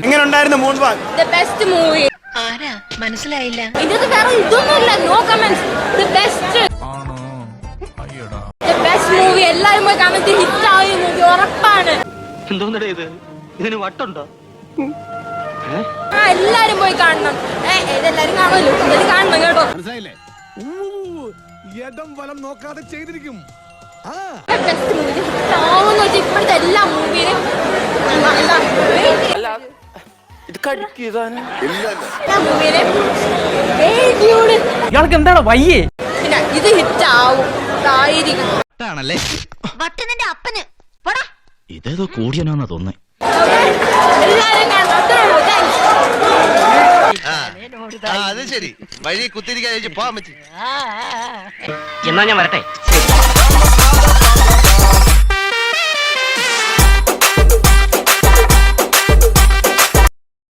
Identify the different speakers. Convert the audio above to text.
Speaker 1: എങ്ങനെ ഉണ്ടായിരുന്നു moon walk
Speaker 2: the best movie
Speaker 3: ആരാ? മനസ്സിലായില്ല.
Speaker 2: ഇതിനകത്ത് വേറെ ഇതൊന്നുമില്ല. No comments the best the best movie എല്ലാരും പോയി കമന്റ് ഹിറ്റ് ആയി മൂവി ഉറപ്പാണ്.
Speaker 4: എന്തോന്നടേ ഇത്? ഇതിന് വട്ടുണ്ടോ?
Speaker 2: ആ എല്ലാരും പോയി കാണണം. ഏ ഇതെല്ലാരും കാണുമല്ലോ. എന്തായാലും കാണണം കേട്ടോ.
Speaker 5: മനസ്സിലായില്ലേ? ഇടം വലം നോക്കാതെ ചെയ്തിരിക്കും. ആ.
Speaker 2: ബെസ്റ്റ് മൂവി ഇപ്പോഴത്തെ എല്ലാ മൂവിയിലും
Speaker 1: ഇത്
Speaker 2: മൂവിയിലും
Speaker 6: ഇയാൾക്ക് എന്താണ് വയ്യേ?
Speaker 2: പിന്നെ ഇത് ഹിറ്റ് ആവും
Speaker 7: ആണല്ലേ
Speaker 3: നിന്റെ അപ്പന്. പോടാ.
Speaker 7: ഇതേതോ കൂടിയനാന്നാ തോന്നുന്നേ.
Speaker 2: എല്ലാരും കാണണം അത്രേ ഉള്ളൂ താങ്ക്സ്
Speaker 7: ആ അത് ശരി. വഴി കുത്തിരിക്കാൻ പോവാൻ പറ്റി.
Speaker 4: എന്നാ ഞാൻ വരട്ടെ?